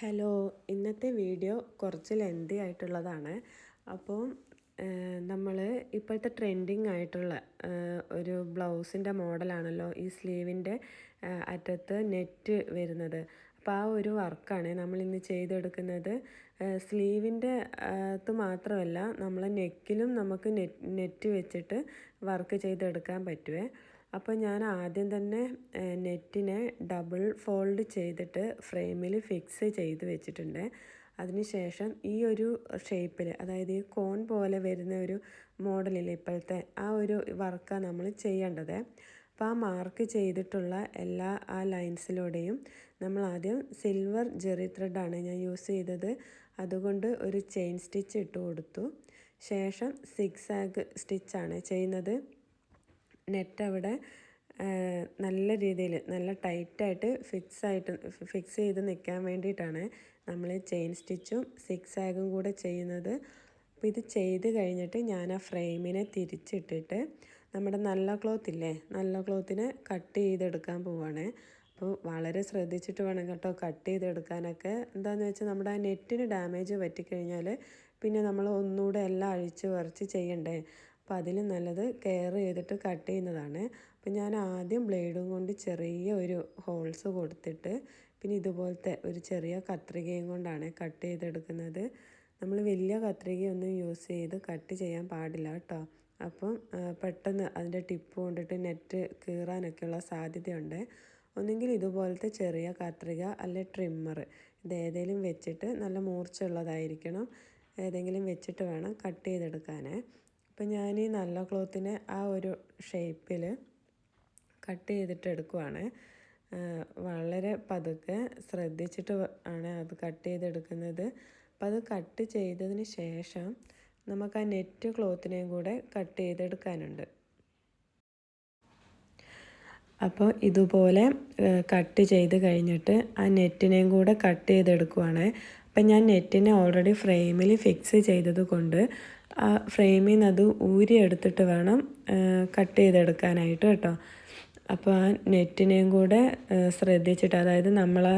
Hello ഇന്നത്തെ video കുറച്ച് ലെന്തി ആയിട്ടുള്ളതാണ്. അപ്പോൾ നമ്മൾ ഇപ്പോഴത്തെ ട്രെൻഡിങ് ആയിട്ടുള്ള ഒരു ബ്ലൗസിന്റെ മോഡലാണല്ലോ ഈ സ്ലീവിന്റെ അറ്റത്ത് നെറ്റ് വരുന്നത്. അപ്പോൾ ആ ഒരു വർക്കാണ് നമ്മൾ ഇന്ന് ചെയ്തെടുക്കുന്നത്. സ്ലീവിന്റെ അകത്ത് മാത്രമല്ല നമ്മൾ നെക്കിലും നമുക്ക് നെറ്റ് വെച്ചിട്ട് വർക്ക് ചെയ്തെടുക്കാൻ പറ്റുമേ അപ്പോൾ ഞാൻ ആദ്യം തന്നെ നെറ്റിനെ ഡബിൾ ഫോൾഡ് ചെയ്തിട്ട് ഫ്രെയിമിൽ ഫിക്സ് ചെയ്ത് വെച്ചിട്ടുണ്ട്. അതിനുശേഷം ഈ ഒരു ഷേപ്പിൽ അതായത് ഈ കോൺ പോലെ വരുന്ന ഒരു മോഡലിൽ ഇപ്പോഴത്തെ ആ ഒരു വർക്കാണ് നമ്മൾ ചെയ്യേണ്ടത്. അപ്പോൾ ആ മാർക്ക് ചെയ്തിട്ടുള്ള എല്ലാ ആ ലൈൻസിലൂടെയും നമ്മൾ ആദ്യം സിൽവർ ജെറി ത്രെഡാണ് ഞാൻ യൂസ് ചെയ്തത്. അതുകൊണ്ട് ഒരു ചെയിൻ സ്റ്റിച്ച് ഇട്ട് കൊടുത്തു. ശേഷം സിക്സ് ആഗ് സ്റ്റിച്ചാണ് ചെയ്യുന്നത്. നെറ്റ് അവിടെ നല്ല രീതിയിൽ നല്ല ടൈറ്റായിട്ട് ഫിക്സ് ആയിട്ട് ഫിക്സ് ചെയ്ത് നിൽക്കാൻ വേണ്ടിയിട്ടാണ് നമ്മൾ ചെയിൻ സ്റ്റിച്ചും സിക്സ് ആഗും കൂടെ ചെയ്യുന്നത്. അപ്പോൾ ഇത് ചെയ്ത് കഴിഞ്ഞിട്ട് ഞാൻ ആ ഫ്രെയിമിനെ തിരിച്ചിട്ടിട്ട് നമ്മുടെ നല്ല ക്ലോത്ത് ഇല്ലേ നല്ല ക്ലോത്തിനെ കട്ട് ചെയ്തെടുക്കാൻ പോവാണ്. അപ്പോൾ വളരെ ശ്രദ്ധിച്ചിട്ട് വേണം കേട്ടോ കട്ട് ചെയ്തെടുക്കാനൊക്കെ. എന്താണെന്ന് വെച്ചാൽ നമ്മുടെ ആ നെറ്റിന് ഡാമേജ് പറ്റിക്കഴിഞ്ഞാൽ പിന്നെ നമ്മൾ ഒന്നുകൂടെ എല്ലാം അഴിച്ച് വറച്ച് ചെയ്യണ്ടേ? അപ്പോൾ അതിൽ നല്ലത് കെയർ ചെയ്തിട്ട് കട്ട് ചെയ്യുന്നതാണ്. അപ്പം ഞാൻ ആദ്യം ബ്ലേഡും കൊണ്ട് ചെറിയ ഒരു ഹോൾസ് കൊടുത്തിട്ട് പിന്നെ ഇതുപോലത്തെ ഒരു ചെറിയ കത്രികയും കൊണ്ടാണ് കട്ട് ചെയ്തെടുക്കുന്നത്. നമ്മൾ വലിയ കത്രികയൊന്നും യൂസ് ചെയ്ത് കട്ട് ചെയ്യാൻ പാടില്ല കേട്ടോ. അപ്പം പെട്ടെന്ന് അതിന്റെ ടിപ്പ് കൊണ്ടിട്ട് നെറ്റ് കീറാനൊക്കെയുള്ള സാധ്യതയുണ്ട്. ഒന്നുകിൽ ഇതുപോലത്തെ ചെറിയ കത്രിക അല്ലെ ട്രിമ്മർ ഇത് ഏതെങ്കിലും വെച്ചിട്ട് നല്ല മൂർച്ചയുള്ളതായിരിക്കണം. ഏതെങ്കിലും വെച്ചിട്ട് വേണം കട്ട് ചെയ്തെടുക്കാൻ അപ്പം ഞാൻ ഈ നല്ല ക്ലോത്തിനെ ആ ഒരു ഷേപ്പിൽ കട്ട് ചെയ്തിട്ട് എടുക്കുവാണ് വളരെ പതുക്കെ ശ്രദ്ധിച്ചിട്ട് ആണ് അത് കട്ട് ചെയ്തെടുക്കുന്നത്. അപ്പം അത് കട്ട് ചെയ്തതിന് ശേഷം നമുക്ക് ആ നെറ്റ് ക്ലോത്തിനെയും കൂടെ കട്ട് ചെയ്തെടുക്കാനുണ്ട്. അപ്പോൾ ഇതുപോലെ കട്ട് ചെയ്ത് കഴിഞ്ഞിട്ട് ആ നെറ്റിനെയും കൂടെ കട്ട് ചെയ്തെടുക്കുവാണ്. അപ്പം ഞാൻ നെറ്റിനെ ഓൾറെഡി ഫ്രെയിമിൽ ഫിക്സ് ചെയ്തത് കൊണ്ട് ആ ഫ്രെയിമിൽ നിന്ന് അത് ഊരി എടുത്തിട്ട് വേണം കട്ട് ചെയ്തെടുക്കാനായിട്ട് കേട്ടോ. അപ്പോൾ ആ നെറ്റിനെയും കൂടെ ശ്രദ്ധിച്ചിട്ട് അതായത് നമ്മൾ ആ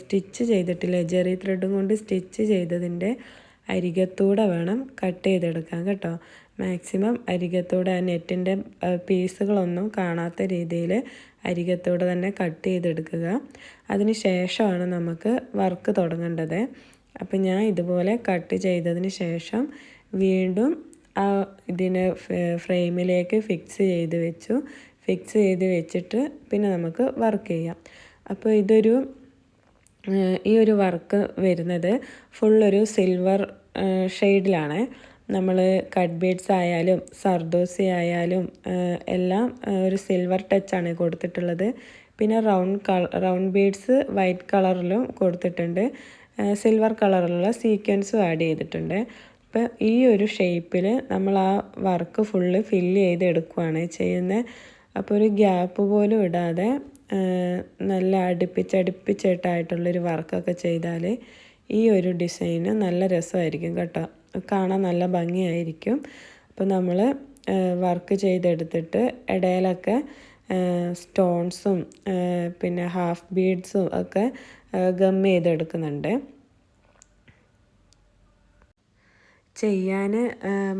സ്റ്റിച്ച് ചെയ്തിട്ടില്ല ജെറി ത്രെഡും കൊണ്ട് സ്റ്റിച്ച് ചെയ്തതിന്റെ അരികത്തൂടെ വേണം കട്ട് ചെയ്തെടുക്കാൻ കേട്ടോ. മാക്സിമം അരികത്തൂടെ ആ നെറ്റിന്റെ പീസുകളൊന്നും കാണാത്ത രീതിയിൽ അരികത്തൂടെ തന്നെ കട്ട് ചെയ്തെടുക്കുക. അതിന് ശേഷമാണ് നമുക്ക് വർക്ക് തുടങ്ങേണ്ടത്. അപ്പം ഞാൻ ഇതുപോലെ കട്ട് ചെയ്തതിന് ശേഷം വീണ്ടും ആ ഇതിനെ ഫ്രെയിമിലേക്ക് ഫിക്സ് ചെയ്ത് വെച്ചു. ഫിക്സ് ചെയ്ത് വെച്ചിട്ട് പിന്നെ നമുക്ക് വർക്ക് ചെയ്യാം. അപ്പോൾ ഇതൊരു ഈ ഒരു വർക്ക് വരുന്നത് ഫുള്ളൊരു സിൽവർ ഷെയ്ഡിലാണ് നമ്മൾ കട്ട് ബീഡ്സ് ആയാലും സർദോസി ആയാലും എല്ലാം ഒരു സിൽവർ ടച്ചാണ് കൊടുത്തിട്ടുള്ളത്. പിന്നെ round colour round beads white കളറിലും കൊടുത്തിട്ടുണ്ട്. സിൽവർ കളറിലുള്ള സീക്വൻസും ആഡ് ചെയ്തിട്ടുണ്ട്. അപ്പോൾ ഈ ഒരു ഷേപ്പിൽ നമ്മൾ ആ വർക്ക് ഫുള്ള് ഫില്ല് ചെയ്ത് എടുക്കുകയാണ് ചെയ്യുന്നത്. അപ്പോൾ ഒരു ഗ്യാപ്പ് പോലും ഇടാതെ നല്ല അടുപ്പിച്ചടുപ്പിച്ചിട്ടായിട്ടുള്ളൊരു വർക്കൊക്കെ ചെയ്താൽ ഈ ഒരു ഡിസൈന് നല്ല രസമായിരിക്കും കേട്ടോ. കാണാൻ നല്ല ഭംഗിയായിരിക്കും. അപ്പോൾ നമ്മൾ വർക്ക് ചെയ്തെടുത്തിട്ട് ഇടയിലൊക്കെ സ്റ്റോൺസും പിന്നെ ഹാഫ് ബീഡ്സും ഒക്കെ ഗം ചെയ്തെടുക്കുന്നുണ്ട്. ചെയ്യാൻ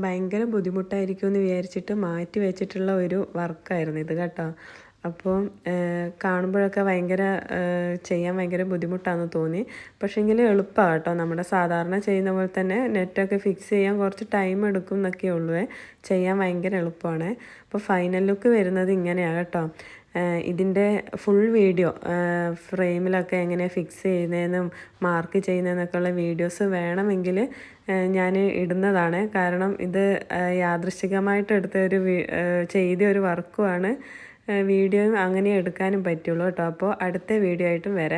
ഭയങ്കര ബുദ്ധിമുട്ടായിരിക്കും എന്ന് വിചാരിച്ചിട്ട് മാറ്റി വെച്ചിട്ടുള്ള ഒരു വർക്കായിരുന്നു ഇത് കേട്ടോ. അപ്പോൾ കാണുമ്പോഴൊക്കെ ഭയങ്കര ചെയ്യാൻ ഭയങ്കര ബുദ്ധിമുട്ടാണെന്ന് തോന്നി. പക്ഷേങ്കിൽ എളുപ്പമാണ് കേട്ടോ. നമ്മുടെ സാധാരണ ചെയ്യുന്ന പോലെ തന്നെ നെറ്റൊക്കെ ഫിക്സ് ചെയ്യാൻ കുറച്ച് ടൈം എടുക്കും എന്നൊക്കെ ഉള്ളൂ ചെയ്യാൻ ഭയങ്കര എളുപ്പമാണ് അപ്പോൾ ഫൈനൽ ലുക്ക് വരുന്നത് ഇങ്ങനെയാണ് കേട്ടോ. ഇതിന്റെ ഫുൾ വീഡിയോ ഫ്രെയിമിലൊക്കെ എങ്ങനെ ഫിക്സ് ചെയ്യുന്നതെന്നും മാർക്ക് ചെയ്യുന്നതെന്നൊക്കെ ഉള്ള വീഡിയോസ് വേണമെങ്കിൽ ഞാൻ ഇടുന്നതാണ്. കാരണം ഇത് യാദൃശികമായിട്ട് എടുത്ത ഒരു ചെയ്ത ഒരു വർക്കുമാണ് വീഡിയോയും അങ്ങനെ എടുക്കാനും പറ്റുള്ളൂ കേട്ടോ. അപ്പോൾ അടുത്ത വീഡിയോ ആയിട്ടും വരാം.